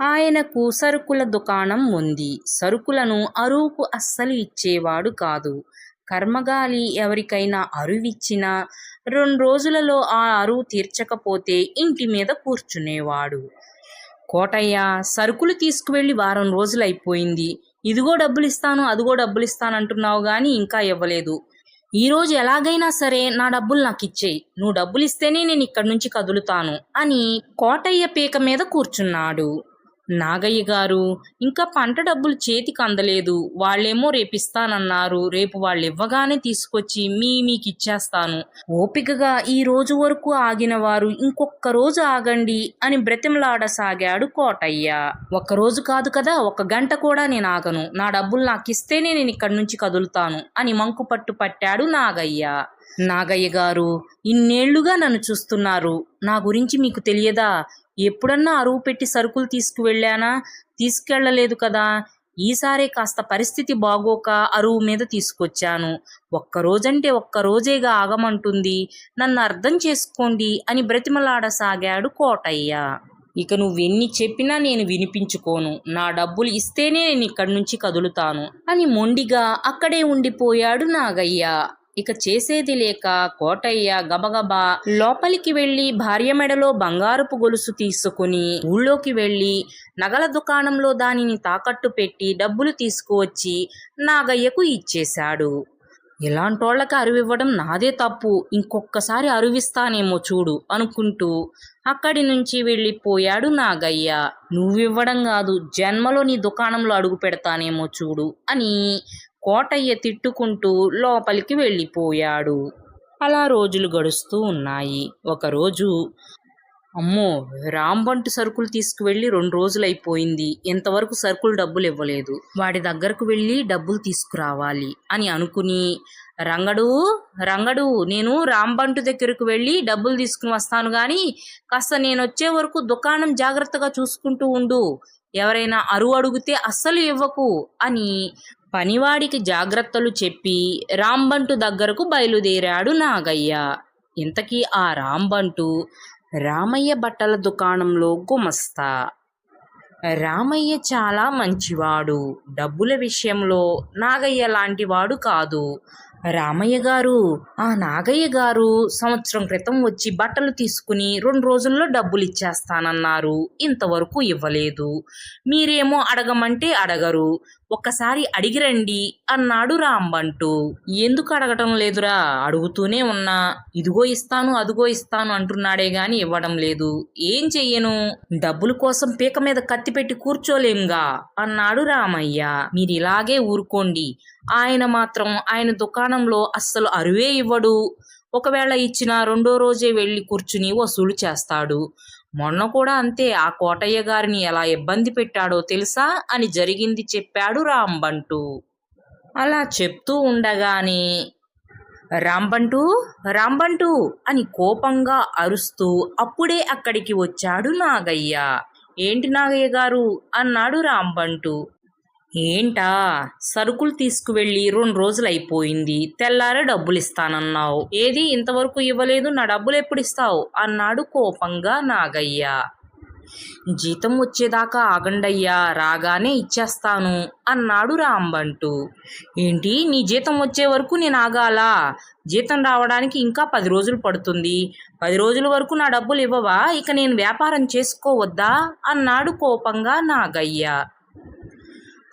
ఆయనకు సరుకుల దుకాణం ఉంది. సరుకులను అరువుకు అస్సలు ఇచ్చేవాడు కాదు. కర్మగాలి ఎవరికైనా అరువిచ్చినా రెండు రోజులలో ఆ అరువు తీర్చకపోతే ఇంటి మీద కూర్చునేవాడు. కోటయ్య సరుకులు తీసుకువెళ్ళి వారం రోజులు అయిపోయింది. ఇదిగో డబ్బులు ఇస్తాను అదిగో డబ్బులు ఇస్తాను అంటున్నావు కానీ ఇంకా ఇవ్వలేదు. ఈరోజు ఎలాగైనా సరే నా డబ్బులు నాకు ఇచ్చేయి. నువ్వు డబ్బులు ఇస్తేనే నేను ఇక్కడి నుంచి కదులుతాను అని కోటయ్య పీక మీద కూర్చున్నాడు. నాగయ్య గారు ఇంకా పంట డబ్బులు చేతికి అందలేదు. వాళ్ళేమో రేపిస్తానన్నారు. రేపు వాళ్ళు ఇవ్వగానే తీసుకొచ్చి మీ మీకు ఇచ్చేస్తాను ఓపికగా ఈ రోజు వరకు ఆగిన వారు ఇంకొక రోజు ఆగండి అని బ్రతిమలాడసాగాడు కోటయ్య. ఒక్క రోజు కాదు కదా ఒక గంట కూడా నేను ఆగను. నా డబ్బులు నాకు ఇస్తేనే నేను ఇక్కడి నుంచి కదులుతాను అని మంకు పట్టు పట్టాడు నాగయ్య. నాగయ్య గారు ఇన్నేళ్ళుగా నన్ను చూస్తున్నారు. నా గురించి మీకు తెలియదా? ఎప్పుడన్నా అరువు పెట్టి సరుకులు తీసుకువెళ్ళానా? తీసుకెళ్ళలేదు కదా. ఈసారే కాస్త పరిస్థితి బాగోక అరువు మీద తీసుకొచ్చాను. ఒక్కరోజంటే ఒక్కరోజేగా ఆగమంటుంది. నన్ను అర్థం చేసుకోండి అని బ్రతిమలాడసాగాడు కోటయ్య. ఇక నువ్వెన్ని చెప్పినా నేను వినిపించుకోను. నా డబ్బులు ఇస్తేనే నేను ఇక్కడి నుంచి కదులుతాను అని మొండిగా అక్కడే ఉండిపోయాడు నాగయ్య. ఇక చేసేది లేక కోటయ్య గబగబా లోపలికి వెళ్ళి భార్య మెడలో బంగారపు గొలుసు తీసుకుని ఊళ్ళోకి వెళ్ళి నగల దుకాణంలో దానిని తాకట్టు పెట్టి డబ్బులు తీసుకువచ్చి నాగయ్యకు ఇచ్చేశాడు. ఇలాంటోళ్ళకి అరువివ్వడం నాదే తప్పు. ఇంకొక్కసారి అరువిస్తానేమో చూడు అనుకుంటూ అక్కడి నుంచి వెళ్ళిపోయాడు నాగయ్య. నువ్వివ్వడం కాదు జన్మలో నీ దుకాణంలో అడుగు పెడతానేమో చూడు అని కోటయ్య తిట్టుకుంటూ లోపలికి వెళ్ళిపోయాడు. అలా రోజులు గడుస్తూ ఉన్నాయి. ఒకరోజు అమ్మో రాంబంటు సరుకులు తీసుకువెళ్ళి రెండు రోజులు అయిపోయింది ఇంతవరకు సరుకులు డబ్బులు ఇవ్వలేదు. వాడి దగ్గరకు వెళ్ళి డబ్బులు తీసుకురావాలి అని అనుకుని రంగడు రంగడు నేను రాంబంటు దగ్గరకు వెళ్ళి డబ్బులు తీసుకుని వస్తాను కానీ కాస్త నేను వచ్చే వరకు దుకాణం జాగ్రత్తగా చూసుకుంటూ ఉండు. ఎవరైనా అరువు అడిగితే అస్సలు ఇవ్వకు అని పనివాడికి జాగ్రత్తలు చెప్పి రాంబంటు దగ్గరకు బయలుదేరాడు నాగయ్య. ఇంతకీ ఆ రాంబంటు రామయ్య బట్టల దుకాణంలో గుమస్తా. రామయ్య చాలా మంచివాడు. డబ్బుల విషయంలో నాగయ్య లాంటివాడు కాదు. రామయ్య గారు ఆ నాగయ్య గారు సంవత్సరం క్రితం వచ్చి బట్టలు తీసుకుని రెండు రోజుల్లో డబ్బులు ఇచ్చేస్తానన్నారు. ఇంతవరకు ఇవ్వలేదు. మీరేమో అడగమంటే అడగరు. ఒక్కసారి అడిగిరండి అన్నాడు రాంబంటు. ఎందుకు అడగటం లేదురా? అడుగుతూనే ఉన్నా. ఇదిగో ఇస్తాను అదిగో ఇస్తాను అంటున్నాడే గాని ఇవ్వడం లేదు. ఏం చెయ్యను? డబ్బుల కోసం పీక మీద కత్తి పెట్టి కూర్చోలేంగా అన్నాడు రామయ్య. మీరు ఇలాగే ఊరుకోండి. ఆయన మాత్రం ఆయన దుకాణంలో అస్సలు అరువే ఇవ్వడు. ఒకవేళ ఇచ్చిన రెండో రోజే వెళ్ళి కూర్చుని వసూలు చేస్తాడు. మొన్న కూడా అంతే ఆ కోటయ్య గారిని ఎలా ఇబ్బంది పెట్టాడో తెలుసా? అని జరిగింది చెప్పాడు రాంబంటు. అలా చెప్తూ ఉండగానే రాంబంటు రాంబంటు అని కోపంగా అరుస్తూ అప్పుడే అక్కడికి వచ్చాడు నాగయ్య. ఏంటి నాగయ్య గారు? అన్నాడు రాంబంటు. ఏంటా? సరుకులు తీసుకువెళ్ళి రెండు రోజులు అయిపోయింది తెల్లారే డబ్బులు ఇస్తానన్నావు ఏది? ఇంతవరకు ఇవ్వలేదు. నా డబ్బులు ఎప్పుడు ఇస్తావు అన్నాడు కోపంగా నాగయ్య. జీతం వచ్చేదాకా ఆగండయ్యా. రాగానే ఇచ్చేస్తాను అన్నాడు రాంబంటు. ఏంటి? నీ జీతం వచ్చే వరకు నేను ఆగాలా? జీతం రావడానికి ఇంకా పది రోజులు పడుతుంది. పది రోజుల వరకు నా డబ్బులు ఇవ్వవా ఇక నేను వ్యాపారం చేసుకోవద్దా అన్నాడు కోపంగా నాగయ్య.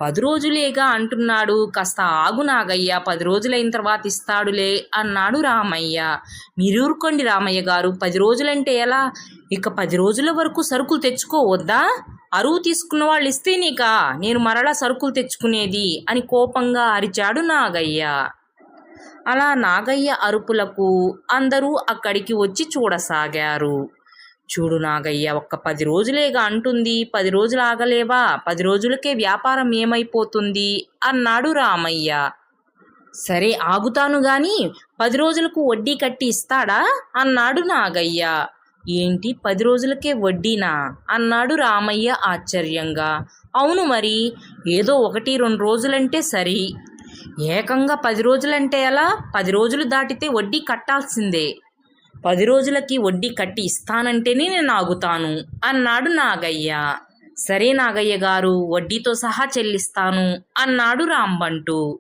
పది రోజులేగా అంటున్నాడు కాస్త ఆగు నాగయ్య పది రోజులైన తర్వాత ఇస్తాడులే అన్నాడు రామయ్య. మీరూరుకోండి రామయ్య గారు పది రోజులంటే ఎలా? ఇక పది రోజుల వరకు సరుకులు తెచ్చుకోవద్దా అరువు తీసుకున్న వాళ్ళు ఇస్తే నీకా? నేను మరలా సరుకులు తెచ్చుకునేది అని కోపంగా అరిచాడు నాగయ్య. అలా నాగయ్య అరుపులకు అందరూ అక్కడికి వచ్చి చూడసాగారు. చూడు నాగయ్య ఒక్క పది రోజులేగా అంటుంది పది రోజులు ఆగలేవా పది రోజులకే వ్యాపారం ఏమైపోతుంది? అన్నాడు రామయ్య. సరే ఆగుతాను గాని పది రోజులకు వడ్డీ కట్టి ఇస్తాడా? అన్నాడు నాగయ్య. ఏంటి పది రోజులకే వడ్డీనా? అన్నాడు రామయ్య ఆశ్చర్యంగా. అవును మరి ఏదో ఒకటి రెండు రోజులంటే సరి. ఏకంగా పది రోజులంటే ఎలా? పది రోజులు దాటితే వడ్డీ కట్టాల్సిందే. పది రోజులకి వడ్డీ కట్టి ఇస్తానంటేనే నేను ఆగుతాను అన్నాడు నాగయ్య. సరే నాగయ్య గారు వడ్డీతో సహా చెల్లిస్తాను అన్నాడు రాంబంటు.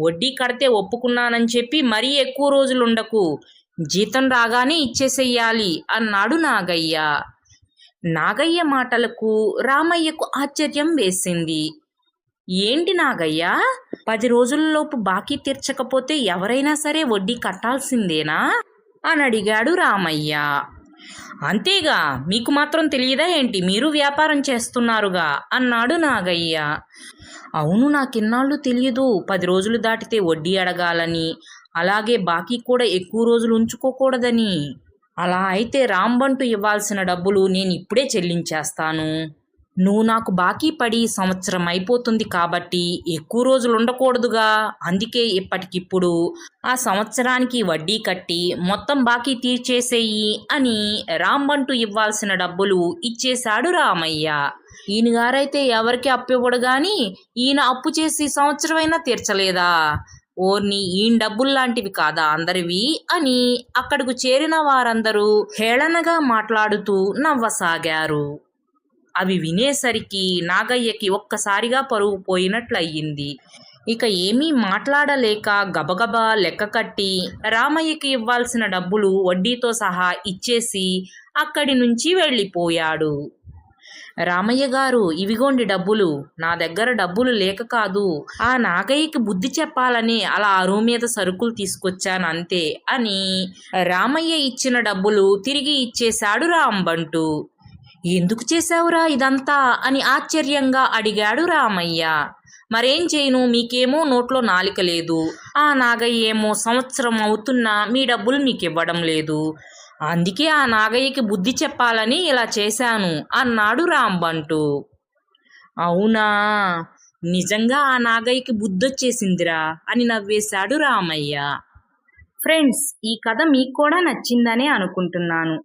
వడ్డీ కడితే ఒప్పుకున్నానని చెప్పి మరీ ఎక్కువ రోజులు ఉండకు జీతం రాగానే ఇచ్చేసేయాలి అన్నాడు నాగయ్య. నాగయ్య మాటలకు రామయ్యకు ఆశ్చర్యం వేసింది. ఏంటి నాగయ్య? పది రోజులలోపు బాకీ తీర్చకపోతే ఎవరైనా సరే వడ్డీ కట్టాల్సిందేనా? అని అడిగాడు రామయ్య. అంతేగా మీకు మాత్రం తెలియదా ఏంటి? మీరు వ్యాపారం చేస్తున్నారుగా? అన్నాడు నాగయ్య. అవును నాకిన్నాళ్ళు తెలియదు పది రోజులు దాటితే వడ్డీ అడగాలని అలాగే బాకీ కూడా ఎక్కువ రోజులు ఉంచుకోకూడదని. అలా అయితే రాంబంటు ఇవ్వాల్సిన డబ్బులు నేను ఇప్పుడే చెల్లించేస్తాను. నువ్వు నాకు బాకీ పడి సంవత్సరం అయిపోతుంది కాబట్టి ఎక్కువ రోజులు ఉండకూడదుగా. అందుకే ఇప్పటికిప్పుడు ఆ సంవత్సరానికి వడ్డీ కట్టి మొత్తం బాకీ తీర్చేసేయి అని రాంబంటు ఇవ్వాల్సిన డబ్బులు ఇచ్చేశాడు రామయ్య. ఈయన గారైతే ఎవరికి అప్పు ఇవ్వడు గాని ఈయన అప్పు చేసి సంవత్సరమైనా తీర్చలేదా? ఓర్ని ఈయన డబ్బులు లాంటివి కాదా అందరివి అని అక్కడకు చేరిన వారందరూ హేళనగా మాట్లాడుతూ నవ్వసాగారు. అవి వినేసరికి నాగయ్యకి ఒక్కసారిగా పరువు పోయినట్లయింది. ఇక ఏమీ మాట్లాడలేక గబగబా లెక్క కట్టి రామయ్యకి ఇవ్వాల్సిన డబ్బులు వడ్డీతో సహా ఇచ్చేసి అక్కడి నుంచి వెళ్ళిపోయాడు. రామయ్య గారు ఇవిగోండి డబ్బులు. నా దగ్గర డబ్బులు లేక కాదు ఆ నాగయ్యకి బుద్ధి చెప్పాలని అలా అరువు మీద సరుకులు తీసుకొచ్చాను అంతే అని రామయ్య ఇచ్చిన డబ్బులు తిరిగి ఇచ్చేశాడు రాంబంటు. ఎందుకు చేశావురా ఇదంతా? అని ఆశ్చర్యంగా అడిగాడు రామయ్య. మరేం చేయను మీకేమో నోట్లో నాలిక లేదు. ఆ నాగయ్య ఏమో సంవత్సరం అవుతున్నా మీ డబ్బులు మీకు ఇవ్వడం లేదు. అందుకే ఆ నాగయ్యకి బుద్ధి చెప్పాలని ఇలా చేశాను అన్నాడు రాంబంటు. అవునా? నిజంగా ఆ నాగయ్యకి బుద్ధొచ్చేసిందిరా అని నవ్వేశాడు రామయ్య. ఫ్రెండ్స్ ఈ కథ మీకు కూడా నచ్చిందనే అనుకుంటున్నాను.